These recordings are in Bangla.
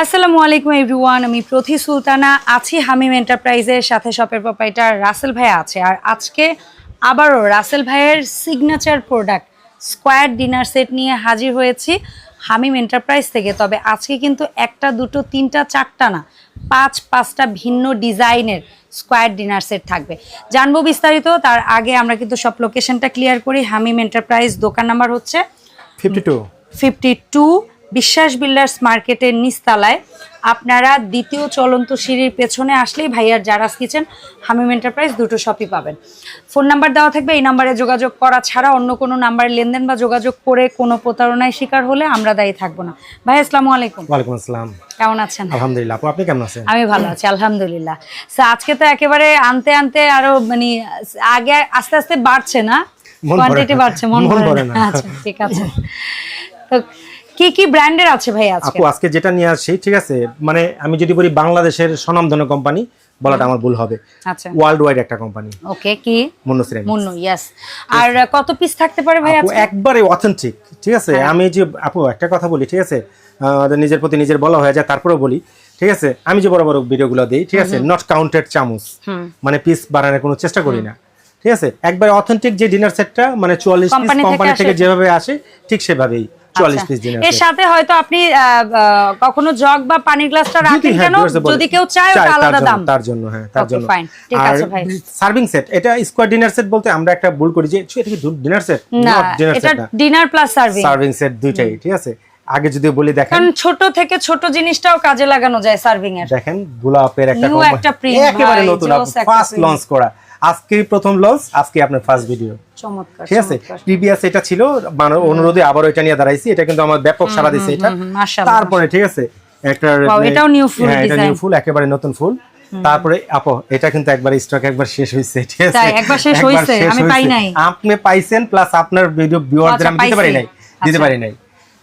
আসসালামু আলাইকুম এভরিওয়ান আমি প্রথি সুলতানা আছি হামিম এন্টারপ্রাইজের সাথে শপের প্রোপাইটার রাসেল ভাই আছে। আর আজকে আবারও রাসেল ভাইয়ের signature product Square dinner set নিয়ে হাজির হয়েছি হামিম এন্টারপ্রাইজ থেকে। তবে আজকে কিন্তু একটা দুটো তিনটা চারটা না পাঁচ পাঁচটা ভিন্ন ডিজাইনের স্কোয়ার ডিনার সেট থাকবে। জানব বিস্তারিত তার আগে আমরা কিন্তু সব লোকেশনটা ক্লিয়ার করি। হামিম এন্টারপ্রাইজ দোকান নাম্বার হচ্ছে fifty two fifty two Biswas builders মার্কেটের নিচতলায়। আপনারা দ্বিতীয় চলন্ত সিঁড়ির পেছনে আসলেই ভাইয়ার জারাস কিচেন হামিম এন্টারপ্রাইজ দুটো শপই পাবেন। ফোন নাম্বার দেওয়া থাকবে এই নাম্বারে যোগাযোগ করা ছাড়া অন্য কোনো নাম্বারে লেনদেন বা যোগাযোগ করে কোনো প্রতারণায় শিকার হলে আমরা দায়ী থাকব না। ভাই আসসালামু আলাইকুম। ওয়ালাইকুম আসসালাম। কেমন আছেন? আলহামদুলিল্লাহ আপু আপনি কেমন আছেন? আমি ভালো আছি আলহামদুলিল্লাহ। So, আজকে তো একেবারে আনতে আনতে আরও মানে আগে আস্তে আস্তে বাড়ছে না? কোয়ান্টিটি বাড়ছে মন ভরে না। আচ্ছা ঠিক আছে। তো কি কি ব্র্যান্ডের আছে ভাই আজকে? আপু আজকে যেটা নিয়ে আসছি ঠিক আছে? মানে আমি যদি বলি বাংলাদেশের স্বনামধন্য কোম্পানি বলাটা আমার ভুল হবে। আচ্ছা। ওয়ার্ল্ড ওয়াইড একটা কোম্পানি। ওকে কি? মুন্নসিরাম মুন্নু ইয়েস আর কত পিস থাকতে পারে ভাই আপু আজকে? একবারে অথেন্টিক ঠিক আছে? হ্যাঁ। আমি যে আপু একটা কথা বলি ঠিক আছে? নিজের প্রতি নিজের বলা হয়ে যায় তারপরেও বলি ঠিক আছে? আমি যে বড় বড় ভিডিওগুলো দিই ঠিক আছে? নট কাউন্টেড চামচ। মানে পিস বাড়ানোর কোনো চেষ্টা করি না ঠিক আছে? একবার অথেন্টিক যে ডিনার সেটটা মানে চুয়াল্লিশ পিস কোম্পানি থেকে যেভাবে আসে ঠিক সেভাবেই। চুয়াল্লিশ আচ্ছা। পিস ডিনার এর সাথে হয়তো আপনি কখনো জগ বা পানির গ্লাসটা রাখেন কেন? যদি কেউ চায় আলাদা দাম। তার জন্য হ্যাঁ তার জন্য। ঠিক আর আছে ভাই। সার্ভিং সেট এটা স্কোয়ার ডিনার সেট বলতে আমরা একটা ভুল করি যে এটা কি ডিনার সেট না এটা dinner plus serving serving set দুইটাই ঠিক আছে? আগে যদি বলি দেখেন। কারণ ছোট থেকে ছোট জিনিসটাও কাজে লাগানো যায় সার্ভিং এর। দেখেন গোলাপের একটা একেবারে নতুন ফার্স্ট লঞ্চ করা। আজকেই প্রথম লঞ্চ আজকে আপনার ফার্স্ট ভিডিও চমৎকার ঠিক আছে? প্রিভিয়াস এটা ছিল মানে অনুরোধে আবার এটা নিয়ে দাঁড়াইছি। এটা কিন্তু আমার ব্যাপক সারা দিছে এটা। তারপরে ঠিক আছে? একটা এটাও new full হ্যাঁ এটা নিউ ফুল একেবারে নতুন ফুল তারপরে আপো এটা কিন্তু একবার স্টক একবার শেষ হইছে ঠিক আছে? একবার শেষ হইছে? আমি পাই নাই। আপনি পাইছেন প্লাস আপনার ভিডিও ভিউয়ারদের আচ্ছা, আমি দিতে পারি নাই দিতে আচ্ছা। পারি নাই।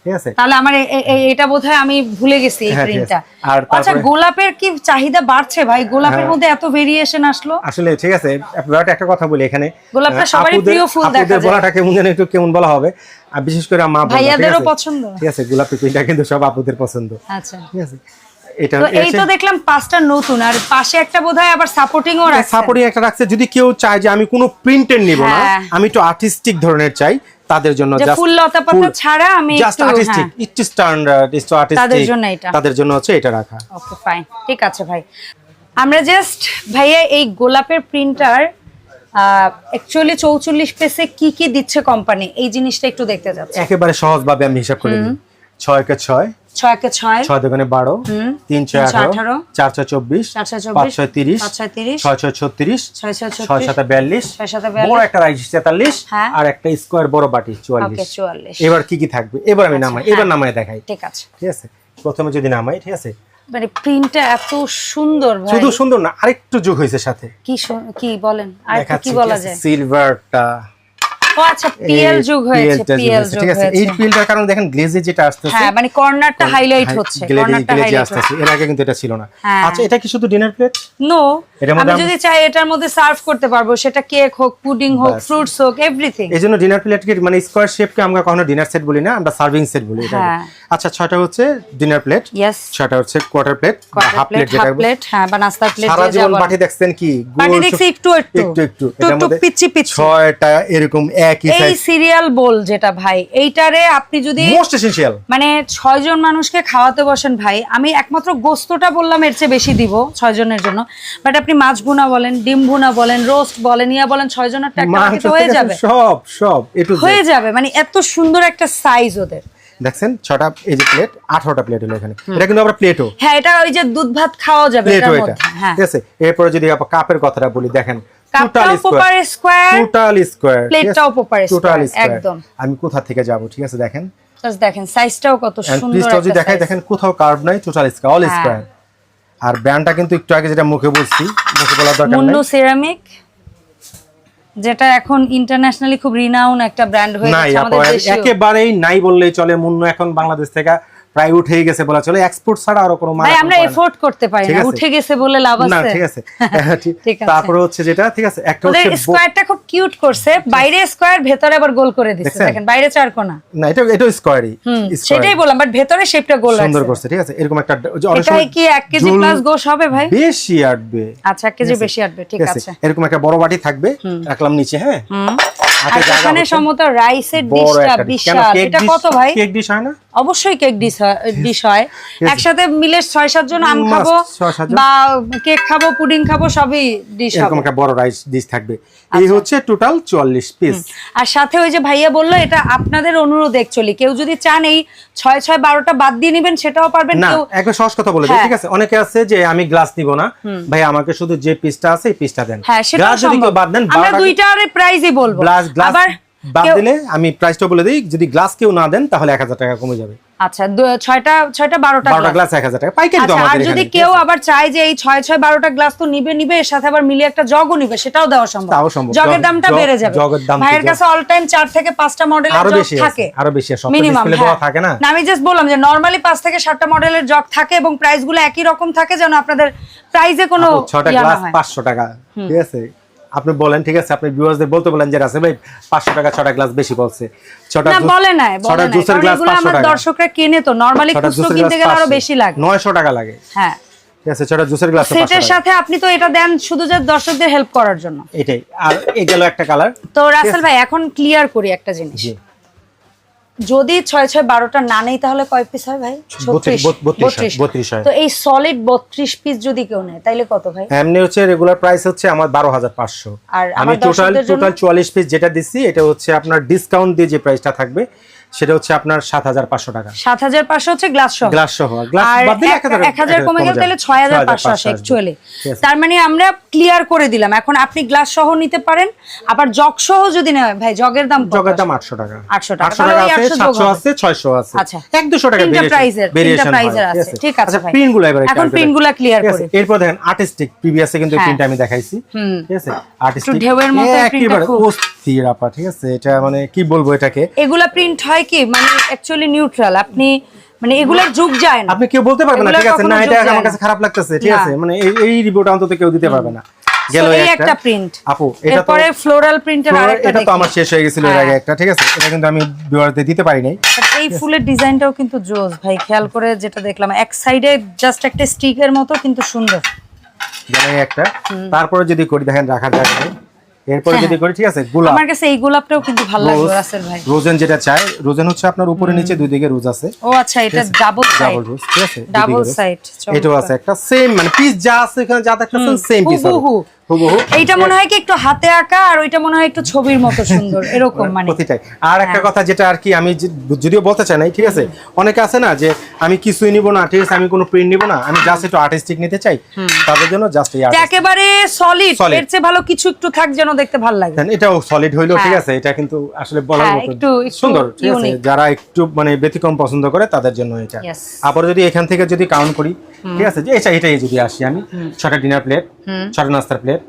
ঠিক আছে? তাহলে আমার এ- এ- এ- এটা বোধহয় আমি ভুলে গেছি এই হ্যাঁ, প্রিন্টটা আচ্ছা গোলাপের কি চাহিদা বাড়ছে ভাই? গোলাপের হ্যাঁ। মধ্যে এত ভেরিয়েশন আসলো? আসলে ঠিক আছে ব্যাপারটা একটা কথা বলি এখানে। গোলাপটা সবারই প্রিয় ফুল দেখা যায়। বলাটা কেমন যেন একটু কেমন বলা হবে। আর বিশেষ করে আমার ভাইয়াদেরও পছন্দ? ঠিক আছে গোলাপি প্রিন্টটা কিন্তু সব আপুদের পছন্দ। আচ্ছা। ঠিক আছে? এটা তো এই তো দেখলাম পাঁচটা নতুন আর পাশে একটা বোধহয় আবার সাপোর্টিংও রাখছে। সাপোর্টিং একটা রাখছে। যদি কেউ চায় যে আমি কোনো প্রিন্টের নিব না হ্যাঁ। আমি একটু আর্টিস্টিক ধরনের চাই তাদের জন্য ফুল লতা পাতা ছাড়া আমি জাস্ট আর্টিস্টিক হ্যাঁ। একটু স্ট্যান্ডার্ড একটু আর্টিস্টিক তাদের জন্য এটা। তাদের জন্য হচ্ছে এটা রাখা। ওকে ফাইন ঠিক আছে ভাই। আমরা জাস্ট ভাইয়া এই গোলাপের প্রিন্টার অ্যাকচুয়ালি চৌচল্লিশ পেসে কি কি দিচ্ছে কোম্পানি এই জিনিসটা একটু দেখতে যাচ্ছি। একেবারে সহজভাবে আমি হিসাব করে দিই ছয় কে ছয় ছয় কে ছয়। ছয় দোকানে বারো তিন ছয় আঠারো চার ছয় চব্বিশ পাঁচ ছয় তিরিশ ছয় ছয় ছত্রিশ ছয় সাথে বিয়াল্লিশ। বড় একটা রাইস তেতাল্লিশ হ্যাঁ। আর একটা স্কোয়ার বড় বাটি চুয়াল্লিশ। এবার কি কি থাকবে? এবার আমি নামাই এবার হ্যাঁ। নামাই দেখাই। ঠিক আছে। ঠিক আছে? প্রথমে যদি নামাই ঠিক আছে? মানে প্রিন্টটা এত সুন্দর ভাই। শুধু সুন্দর না আরেকটু যোগ হয়েছে সাথে। কি কি বলেন? আর কি বলা যায়? সিলভারটা ও আচ্ছা পিএল যুগ হয়েছে পিএল যুগ ঠিক আছে। এই পিএলটার কারণে দেখেন গ্লেজে যেটা আসতেছে হ্যাঁ মানে কর্নারটা হাইলাইট হচ্ছে কর্নারটা হাইলাইট আসতেছে। এর আগে কিন্তু এটা ছিল না। হ্যাঁ। আচ্ছা এটা কি শুধু ডিনার প্লেট নো আমি যদি চাই এটার মধ্যে সার্ভ করতে পারব সেটা কেক হোক পুডিং হোক ফ্রুটস হোক এভরিথিং এই জন্য ডিনার প্লেটকে মানে স্কোয়ার শেপকে আমরা কখনো ডিনার সেট বলি না আমরা সার্ভিং সেট বলি এটা হ্যাঁ। আচ্ছা ছয়টা হচ্ছে ডিনার প্লেট ইয়েস ছয়টা হচ্ছে quarter plate half plate plate যেটা প্লেট হ্যাঁ বা নাস্তার প্লেট সারা জীবন বাটি দেখছেন কি? বাটি দেখছি একটু একটু। একটু একটু। ছয়টা এরকম একই এই সিরিয়াল বোল যেটা ভাই এইটারে আপনি যদি মোস্ট এসেনশিয়াল মানে ছয় জন মানুষকে খাওয়াতে বসেন ভাই আমি একমাত্র গোস্তটা বললাম এর চেয়ে বেশি দিব ছয় জনের জন্য। বাট আপনি মাছ ভুনা বলেন ডিম ভুনা বলেন রোস্ট বলেন ইয়া বলেন ছয় জনের একটা হয়ে যাবে। সব সব একটু হয়ে যাবে মানে এত সুন্দর একটা সাইজ ওদের। দেখছেন ছটা এই যে প্লেট আঠারোটা প্লেট হলো এখানে। এটা কিন্তু আমরা প্লেটও হ্যাঁ এটা ওই যে দুধ ভাত খাওয়া যাবে প্লেটও এটা। হ্যাঁ। ঠিক আছে এরপরে যদি আবার কাপের কথাটা বলি দেখেন আমি কোথা থেকে যাব? ঠিক আছে দেখেন। দেখেন সাইজটাও কত সুন্দর প্লিজটাও যদি একটা দেখাই দেখেন কোথাও কার্ভ নাই টোটাল স্কোয়ার অল। স্কোয়ার আর ব্র্যান্ডটা কিন্তু একটু আগে যেটা মুখে বলছি মুখে বলার দরকার মুন্নু সিরামিক যেটা এখন ইন্টারন্যাশনালি খুব রিনাউন একটা ব্র্যান্ড হয়ে গেছে আমাদের দেশীয় একেবারেই নাই বললেই চলে মুন্নু এখন বাংলাদেশ থেকে। প্রায় উঠে গেছে বলা চলে এক্সপোর্ট ছাড়া আরও কোনো মাল আমরা না। এফোর্ড করতে পারি না উঠে গেছে বলে লাভ না আছে। ঠিক আছে। হ্যাঁ, ঠিক- আছে। তারপরে হচ্ছে যেটা ঠিক আছে একটা হচ্ছে স্কোয়ারটা খুব কিউট করছে বাইরে স্কোয়ার ভেতরে আবার গোল করে দিচ্ছে দেখেন বাইরে চার কোনা। না এটা এটা স্কোয়ারই সেটাই বললাম বাট ভেতরে শেপটা গোল আছে। সুন্দর করছে ঠিক আছে এরকম একটা এটা কি এক কেজি প্লাস গোশ হবে ভাই? বেশি আটবে। আচ্ছা এক কেজি বেশি আসবে ঠিক আছে এরকম একটা বড় বাটি থাকবে রাখলাম নিচে হ্যাঁ? আর এখানে সম্ভবত রাইসের ডিশটা বিশাল। এটা কত ভাই? কেক ডিশ হয় না? অবশ্যই কেক ডিশ ডিশ হয়। একসাথে মিলে ছয় সাত জন আম খাব বা কেক খাব পুডিং খাব সবই ডিশ হবে। একটা বড় রাইস ডিশ থাকবে। আচ্ছা। এই হচ্ছে টোটাল চুয়াল্লিশ পিস আর সাথে ওই যে ভাইয়া বলল এটা আপনাদের অনুরোধ অ্যাকচুয়ালি কেউ যদি চান এই ছয় ছয় বারোটা বাদ দিয়ে নিবেন সেটাও পারবেন। না একটা সহজ কথা বলে দিই, হ্যাঁ। ঠিক আছে? অনেকে আছে যে আমি গ্লাস নিব না। ভাই আমাকে শুধু যে পিসটা আছে এই পিসটা দেন। হ্যাঁ যদি সম্ভব। বাদ দেন আমরা 12 দুইটার প্রাইসই বলব। গ্লাস গ্লাস আবার বাদ দিলে আমি প্রাইসটা বলে দিই যদি গ্লাস কেউ না দেন তাহলে এক হাজার টাকা কমে যাবে। আচ্ছা ছয়টা ছয়টা বারোটা বারোটা। গ্লাস এক হাজার টাকা। পাইকারি আচ্ছা আর যদি কেউ আবার চায় যে এই ছয় ছয় বারোটা গ্লাস তো নিবে নিবে এর সাথে আবার মিলিয়ে একটা জগও নিবে সেটাও দেওয়া সম্ভব। তাও সম্ভব। জগের দামটা বেড়ে যাবে। জগের দাম ভাইয়ের কাছে অল টাইম চার থেকে পাঁচটা মডেলের জগ থাকে। আরও বেশি সব মিনিমাম থাকে না। আমি জাস্ট বললাম যে নরমালি পাঁচ থেকে সাতটা মডেলের জগ থাকে এবং প্রাইসগুলো একই রকম থাকে যেন আপনাদের প্রাইসে কোনো ছটা গ্লাস হয়। পাঁচশো টাকা ঠিক আছে? আপনি বলেন ঠিক আছে? আপনি ভিউয়ার্সদের বলতে বলেন যে রাসেল ভাই পাঁচশো টাকা ছটা গ্লাস বেশি বলছে। ছটা না বলে না ছটা জুসের গ্লাস 500 টাকা আমার দর্শকরা কিনে তো। নরমালি খুচরো কিনতে গেলে আরও বেশি লাগে। নয়শো টাকা লাগে। হ্যাঁ। ঠিক আছে ছটা জুসের গ্লাস সেটার সাথে আপনি তো এটা দেন শুধু যে দর্শকদের হেল্প করার জন্য। এটাই। আর এই গেল একটা কালার তো রাসেল ভাই এখন ক্লিয়ার করি একটা জিনিস। জি। যদি ছয় ছয় বারোটা না নেই তাহলে কয় পিস হয় ভাই? বত্রিশ, বত- বত্রিশ বত্রিশ। তো এই সলিড বত্রিশ পিস যদি কেউ নেয় তাইলে কত ভাই? এমনি হচ্ছে রেগুলার প্রাইস হচ্ছে আমার বারো হাজার পাঁচশো। আর আমি টোটাল টোটাল চুয়াল্লিশ পিস যেটা দিচ্ছি এটা হচ্ছে আপনার ডিসকাউন্ট দিয়ে যে প্রাইসটা থাকবে সেটা হচ্ছে আপনার সাত হাজার পাঁচশো টাকা। সাত হাজার পাঁচশো হচ্ছে গ্লাস সহ। গ্লাস সহ। এক- হাজার কমে গেলে তাহলে ছয় হাজার পাঁচশো আসে অ্যাকচুয়ালি তার মানে আমরা ক্লিয়ার করে দিলাম। এখন আপনি গ্লাস সহ নিতে পারেন। আবার জগ সহ যদি নেয় ভাই জগের দাম জগের দাম আটশো টাকা। 800 টাকা। আটশো টাকা আছে সাতশো আছে ছয়শো আছে। আচ্ছা। এক দুশো টাকা তিনটা price-এর, তিনটা price-এর আছে। ঠিক আছে ভাই। প্রিন্টগুলো এবার এখন print গুলা clear করি। এরপর দেখেন আর্টিস্টিক প্রিভিয়াসে কিন্তু হ্যাঁ। প্রিন্ট আমি দেখাইছি। ঠিক আছে? আর্টিস্টিক ঢেউয়ের মতো একেবারে অস্থির আপা। ঠিক আছে? এটা মানে কি বলব এটাকে? এগুলা প্রিন্ট হয় কি মানে অ্যাকচুয়ালি নিউট্রাল আপনি মানে এগুলার যুগ যায় না। আপনি কেউ বলতে পারবেন না ঠিক আছে? না এটা আমার কাছে খারাপ লাগতেছে ঠিক আছে? মানে এই এই রিভিউটা অন্তত কেউ দিতে পারবে না। গেল এই একটা। প্রিন্ট আপু এটা এরপরে ফ্লোরাল প্রিন্টের আরেকটা এটা তো আমার শেষ হয়ে গেছিল এর হ্যাঁ। আগে একটা ঠিক আছে? এটা কিন্তু আমি ভিউয়ারদের দিতে পারি নাই। এই ফুলের ডিজাইনটাও কিন্তু জোস ভাই। খেয়াল করে যেটা দেখলাম এক সাইডে জাস্ট একটা স্টিকের মতো কিন্তু সুন্দর। গেল একটা। তারপরে যদি করি দেখেন রাখার জায়গা। এরপরে যদি করি ঠিক আছে গোলাপ। হ্যাঁ। আমার কাছে এই গোলাপটাও কিন্তু ভালো লাগে রাসেল ভাই। রোজেন যেটা চাই রোজেন হচ্ছে আপনার উপরে নিচে দুই দিকে রোজ আছে। ও আচ্ছা এটা ডাবল সাইড ডাবল রোজ ঠিক আছে? ডাবল সাইড এটাও আছে একটা সেম মানে পিস যা আছে এখানে যা দেখতেছেন সেম পিস হুবহু। এইটা মনে হয় কি একটু হাতে আঁকা আর ওইটা মনে হয় একটু ছবির মতো সুন্দর। এরকম মানে। প্রতিটাই। আর একটা হ্যাঁ। কথা যেটা আর কি আমি যদিও বলতে চাই নাই ঠিক আছে? অনেকে আছে না যে আমি কিছুই নিব না ঠিক আছে? আমি কোনো প্রিন্ট নিব না আমি জাস্ট একটু আর্টিস্টিক নিতে চাই। তাদের জন্য জাস্ট এই একেবারে সলিড। এর চেয়ে ভালো কিছু একটু থাক যেন দেখতে ভালো লাগে। এটাও সলিড হইল ঠিক হ্যাঁ। আছে এটা কিন্তু আসলে বলার হ্যাঁ, মতো সুন্দর ঠিক আছে? যারা একটু মানে ব্যতিক্রম পছন্দ করে তাদের জন্য এটা. আবার যদি এখান থেকে যদি কাউন্ট করি ঠিক আছে? যে এটা এটাই যদি আসি আমি ছটা ডিনার প্লেট ছটা নাস্তার প্লেট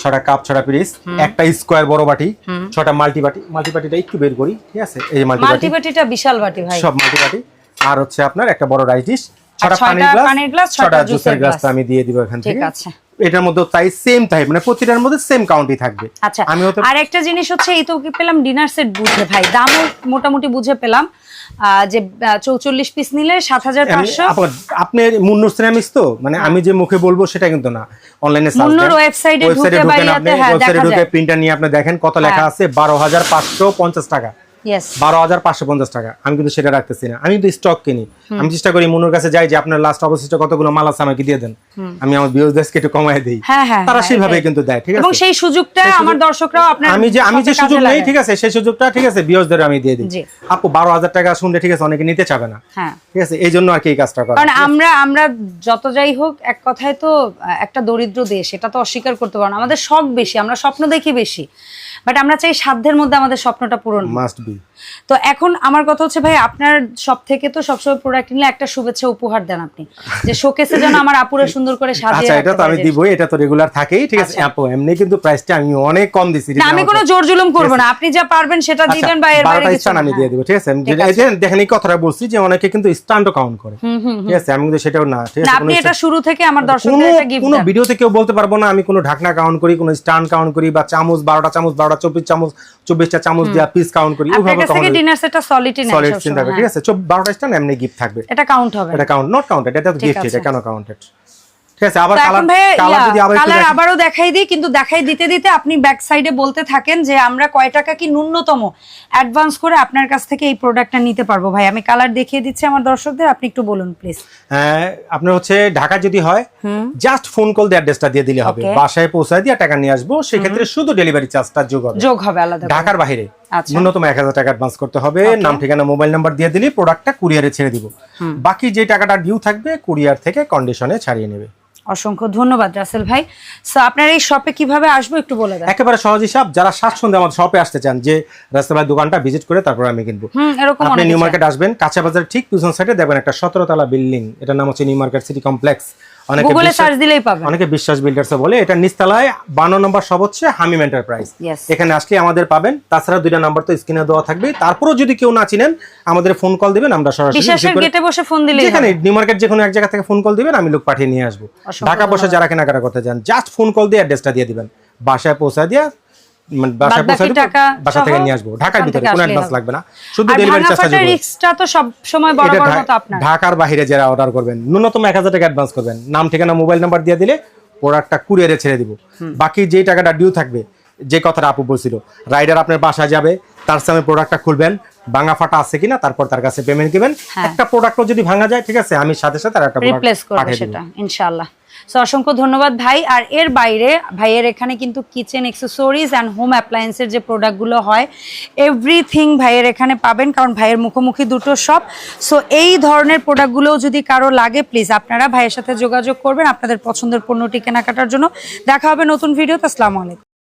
ছটা কাপ ছটা পিরিস একটা স্কোয়ার বড় বাটি ছটা মাল্টি বাটি মাল্টি বাটিটা একটু বের করি ঠিক আছে? এই মাল্টি বাটি। মাল্টিপাটিটা বিশাল বাটি ভাই। সব মাল্টি বাটি। আর হচ্ছে আপনার একটা বড় রাইস ডিশ ছটা পানির গ্লাস পানির glass, ছয়টা ছটা জুসের গ্লাস আমি দিয়ে দিব এখান ঠিক আছে। এটার মধ্যে তাই সেম তাই মানে প্রতিটার মধ্যে সেম কাউন্টই থাকবে। আচ্ছা আমি আর একটা জিনিস হচ্ছে এই তো কি পেলাম ডিনার সেট বুঝে ভাই। দামও মোটামুটি বুঝে পেলাম। আহ, যে চৌচল্লিশ পিস নিলে সাত হাজার পাঁচশো। সিরামিক্স তো? মানে আমি যে মুখে বলব সেটা কিন্তু না। অনলাইনে মুন্নুর ঢুকে হ্যাঁ, ওয়েবসাইটে ঢুকে প্রিন্টার নিয়ে আপনি দেখেন কত লেখা হ্যাঁ। আছে। বারো হাজার পাঁচশো পঞ্চাশ টাকা। বারো হাজার পাঁচশো পঞ্চাশ টাকা। আমি কিন্তু সেটা রাখতেছি না। আমি কিন্তু স্টক কিনি। আমি চেষ্টা করি মুন্নুর কাছে যাই যে আপনার লাস্ট অবশিষ্ট কতগুলো মাল আছে আমাকে দিয়ে দেন। আমি আমার বিরোধীদেরকে একটু কমায় দিই। হ্যাঁ, হ্যাঁ, তারা হ্যাঁ, এটাই। কিন্তু দেয় ঠিক এবং আছে? সেই সুযোগটা আমার দর্শকরাও আপনার আমি যে আমি যে সুযোগ নেই ঠিক আছে? সেই সুযোগটা ঠিক আছে বিয়সদের আমি দিয়ে দিই। আপু বারো হাজার টাকা শুনলে ঠিক আছে অনেকে নিতে চাবে না। ঠিক আছে? এই জন্য আর কি এই কাজটা করা। কারণ আমরা আমরা যত যাই হোক এক কথায় তো একটা দরিদ্র দেশ এটা তো অস্বীকার করতে পারব না। আমাদের শখ বেশি আমরা স্বপ্ন দেখি বেশি। বাট আমরা চাই সাধ্যের মধ্যে আমাদের স্বপ্নটা পূরণ মাস্ট বি তো এখন আমার কথা হচ্ছে ভাই আপনার সব থেকে তো সবসময় প্রোডাক্ট নিলে একটা শুভেচ্ছা উপহার দেন আপনি। যে শোকেসে যেন আমার আপুরে সুন্দর করে সাজিয়ে আচ্ছা এটা তো আমি। দিবই এটা তো রেগুলার থাকেই ঠিক আছে? আচ্ছা। আপু এমনি কিন্তু প্রাইসটা আমি অনেক কম দিছি না আমি কোনো জোর জুলুম করব না। আপনি যা পারবেন সেটা আচ্ছা, দিবেন বা এর বাইরে কিছু আমি দিয়ে দিব ঠিক আছে? আমি এই যে দেখেন এই কথাটা বলছি যে অনেকে কিন্তু স্টান্টও কাউন্ট করে ঠিক আছে? আমি কিন্তু সেটাও না ঠিক আছে? আপনি এটা শুরু থেকে আমার কোনো দর্শকদের এটা গিফট কোনো ভিডিওতে কেউ বলতে পারব না আমি কোনো ঢাকনা কাউন্ট করি কোনো স্ট্যান্ড কাউন্ট করি বা চামচ বারোটা চামচ বারোটা চব্বিশ চামচ চব্বিশটা চামচ দিয়ে পিস কাউন্ট করি ডিনার সেটটা সলিডই সলিড হ্যাঁ। ঠিক আছে চব- বারোটা স্টান এমনি গিফট থাকবে। এটা কাউন্ট হবে। এটা কাউন্ট নট কাউন্টেড এটা তো গিফট এটা কেন কাউন্টেড ঠিক আছে আবার কালার কালার যদি আবার কালার দেখেন। দেখাই দিই কিন্তু দেখাই দিতে দিতে আপনি ব্যাক সাইডে বলতে থাকেন যে আমরা কয় টাকা কি ন্যূনতম অ্যাডভান্স করে আপনার কাছ থেকে এই প্রোডাক্টটা নিতে পারব। ভাই আমি কালার দেখিয়ে দিচ্ছি আমার দর্শকদের আপনি একটু বলুন প্লিজ হ্যাঁ, আপনার হচ্ছে ঢাকা যদি হয় জাস্ট ফোন কল দিয়ে অ্যাড্রেসটা দিয়ে দিলে হবে। বাসায় পৌঁছায় দিয়ে টাকা নিয়ে আসব সেক্ষেত্রে শুধু ডেলিভারি চার্জটা যোগ হবে। যোগ হবে আলাদা ঢাকার বাইরে। আচ্ছা। ন্যূনতম এক হাজার টাকা অ্যাডভান্স করতে হবে। নাম ঠিকানা মোবাইল নাম্বার দিয়ে দিলে প্রোডাক্টটা কুরিয়ারে ছেড়ে দিব। বাকি যে টাকাটা ডিউ থাকবে কুরিয়ার থেকে কন্ডিশনে ছাড়িয়ে নেবে। অসংখ্য ধন্যবাদ রাসেল ভাই। সো আপনার এই শপে কীভাবে আসব একটু বলে দেন। একেবারে সহজ হিসাব যারা স্বাচ্ছন্দ্যে আমাদের শপে আসতে চান যে রাসেল ভাই দোকানটা ভিজিট করে তারপর আমি কিনবো। আপনি নিউ মার্কেট আসবেন কাঁচা বাজার ঠিক পিছন সাইডে দেখবেন একটা সতেরো তলা বিল্ডিং এটার নাম হচ্ছে নিউ মার্কেট সিটি কমপ্লেক্স। অনেকে গুগলে সার্চ দিলেই পাবেন অনেকে বিশ্বাস বিল্ডার্স বলে এটা নিস্তালায় 52 নম্বর সব হচ্ছে হামিম এন্টারপ্রাইজ এখানে আসলে আমাদের পাবেন। তাছাড়া দুইটা নাম্বার তো স্ক্রিনে দেওয়া থাকবে তারপরেও যদি কেউ না চিনেন আমাদের ফোন কল দিবেন আমরা সরাসরি বিশ্বাসের গেটে বসে ফোন এখানে নিউ মার্কেট যে কোনো এক জায়গা থেকে ফোন কল দিবেন আমি লোক পাঠিয়ে নিয়ে আসব। ঢাকা বসে যারা কেনাকাটা করতে যান জাস্ট ফোন কল দিয়ে অ্যাড্রেসটা দিয়ে দিবেন। বাসায় পৌঁছা দিয়ে মানে বাসা থেকে নিয়ে আসব। ঢাকার ওখান ভিতরে কোনো অ্যাডভান্স লাগবে না। শুধু ডেলিভারি চার্জটা ফাটার রিস্কটা তো সব সময় এটা বরাবর ঢা- আপনার। ঢাকার বাইরে যারা অর্ডার করবেন ন্যূনতম এক হাজার টাকা অ্যাডভান্স করবেন। নাম ঠিকানা মোবাইল নাম্বার দিয়ে দিলে প্রোডাক্টটা কুরিয়ারে ছেড়ে দিব। বাকি যেই টাকাটা ডিউ থাকবে যে কথাটা আপু বলছিল রাইডার আপনার বাসায় যাবে তার সামনে প্রোডাক্টটা খুলবেন ভাঙা ফাটা আছে কিনা তারপর তার কাছে পেমেন্ট দিবেন। হ্যাঁ। একটা প্রোডাক্টও যদি ভাঙা যায় ঠিক আছে আমি সাথে সাথে আর একটা প্রোডাক্ট পাঠিয়ে দিব। সেটা ইনশাআল্লাহ। সো অসংখ্য ধন্যবাদ ভাই। আর এর বাইরে, ভাইয়ের এখানে কিন্তু কিচেন এক্সেসরিজ অ্যান্ড হোম অ্যাপ্লায়েন্সের যে প্রোডাক্টগুলো হয় এভরিথিং ভাইয়ের এখানে পাবেন কারণ ভাইয়ের মুখোমুখি দুটো শপ সো এই ধরনের প্রোডাক্টগুলোও যদি কারও লাগে প্লিজ আপনারা ভাইয়ের সাথে যোগাযোগ করবেন আপনাদের পছন্দের পণ্যটি কেনাকাটার জন্য। দেখা হবে নতুন ভিডিও ভিডিওতে আসসালামু আলাইকুম।